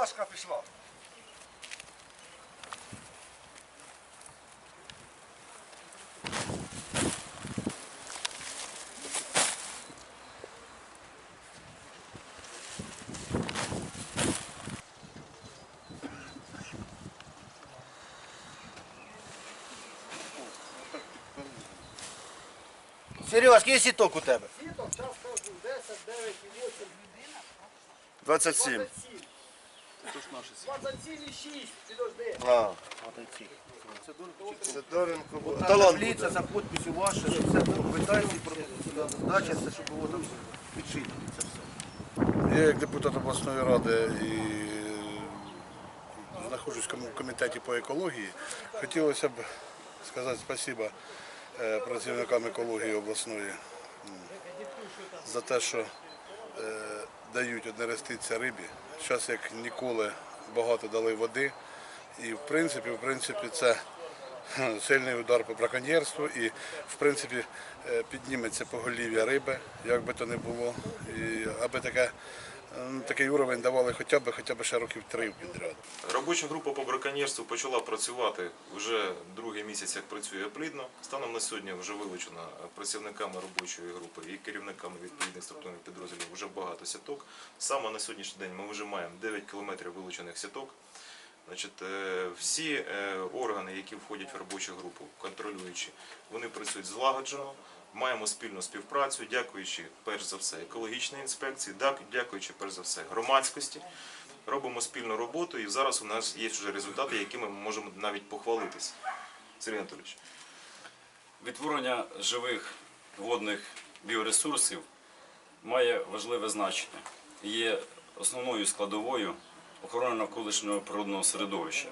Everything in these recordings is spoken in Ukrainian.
Важка пішла. Серега, скільки сіток у тебе? Сіток, час кажу, 10, 9 і 8, 27. 27. 27 і 6, підожди. А. Сидоренко. Талон. Таблиця за підписю ваша, що все квитанції, дача, все, щоб було там. Це все. Я як депутат обласної ради і знаходжусь в кому- комітеті по екології. Хотілося б сказати спасибо е, працівникам екології обласної м, за те, що е, дають однереститься рибі. Зараз як ніколи багато дали води. І в принципі, в принципі, це сильний удар по браконьєрству і в принципі е, підніметься поголів'я риби, як би то не було. І аби таке, такий уровень давали хоча б хоча б ще років три підряд. Робоча група по браконьєрству почала працювати вже другий місяць, як працює плідно. Станом на сьогодні вже вилучено працівниками робочої групи і керівниками відповідних структурних підрозділів вже багато сіток. Саме на сьогоднішній день ми вже маємо 9 кілометрів вилучених сіток. Значить, е, всі е, органи, які входять в робочу групу, контролюючі, вони працюють злагоджено. Маємо спільну співпрацю, дякуючи перш за все екологічній інспекції, дякуючи перш за все громадськості. Робимо спільну роботу, і зараз у нас є вже результати, якими ми можемо навіть похвалитись. Сергій Анатолійович. Відтворення живих водних біоресурсів має важливе значення. Є основною складовою охорони навколишнього природного середовища.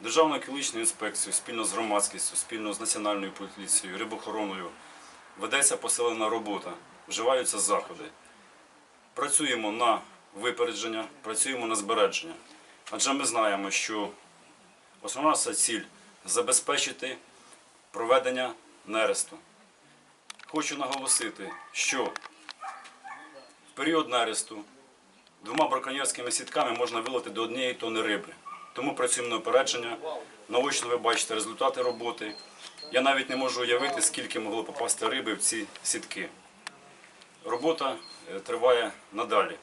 Державною екологічною інспекцією спільно з громадськістю, спільно з національною поліцією, рибохороною ведеться посилена робота, вживаються заходи. Працюємо на випередження, працюємо на збереження. Адже ми знаємо, що основна ціль забезпечити проведення нересту. Хочу наголосити, що в період нересту двома браконьєрськими сітками можна виловити до однієї тони риби. Тому працюємо на опередження. Наочно ви бачите результати роботи. Я навіть не можу уявити, скільки могло попасти риби в ці сітки. Робота е, триває надалі.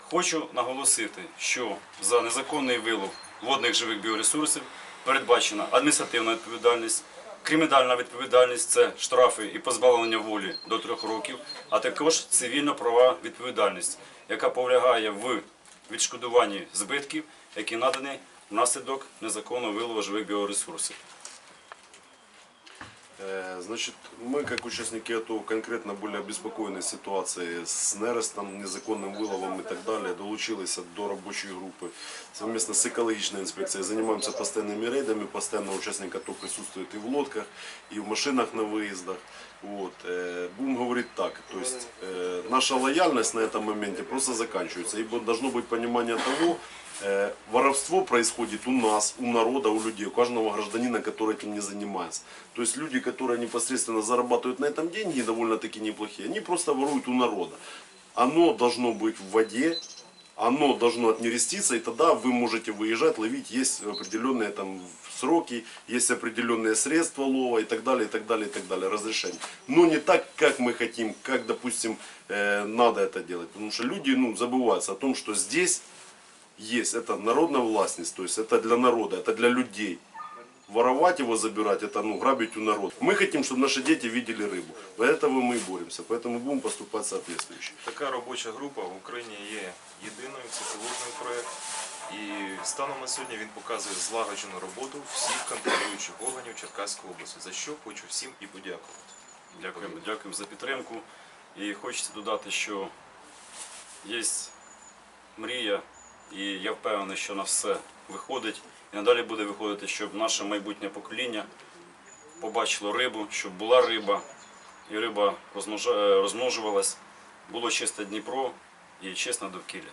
Хочу наголосити, що за незаконний вилов водних живих біоресурсів передбачена адміністративна відповідальність, кримінальна відповідальність це штрафи і позбавлення волі до трьох років, а також цивільно-права відповідальність, яка полягає в відшкодуванні збитків, які надані внаслідок незаконного вилову живих біоресурсів. Э, Значит, мы, как участники АТО, конкретно были обеспокоены ситуацией с нерестом, незаконным выловом и так далее. Долучились до рабочей группы совместно с экологичной инспекцией. Занимаемся постоянными рейдами, постоянно участник АТО присутствует и в лодках, и в машинах на выездах. Вот. э, Будем говорить так, то есть э, наша лояльность на этом моменте просто заканчивается, ибо должно быть понимание того, Э, Воровство происходит у нас, у народа, у людей, у каждого гражданина, который этим не занимается. То есть люди, которые непосредственно зарабатывают на этом деньги, довольно-таки неплохие, они просто воруют у народа. Оно должно быть в воде, оно должно отнереститься, и тогда вы можете выезжать, ловить, есть определенные там сроки, есть определенные средства лова и так далее, и так далее, и так далее, разрешение. Но не так, как мы хотим, как, допустим, э, надо это делать. Потому что люди ну, забываются о том, что здесь есть, это народная властность, то есть это для народа, это для людей. Воровать его, забирать, это ну, грабить у народа. Мы хотим, чтобы наши дети видели рыбу. Для этого мы и боремся, поэтому будем поступать соответствующе. Така робоча група в Україні є єдиною, це пілотний проєкт. І станом на сьогодні він показує злагоджену роботу всіх контролюючих органів Черкаської області, за що хочу всім і подякувати. Дякуємо, дякуємо за підтримку. І хочеться додати, що є мрія, і я впевнений, що на все виходить. І надалі буде виходити, щоб наше майбутнє покоління побачило рибу, щоб була риба, і риба розмножа- розмножувалась, було чисте Дніпро і чесне довкілля.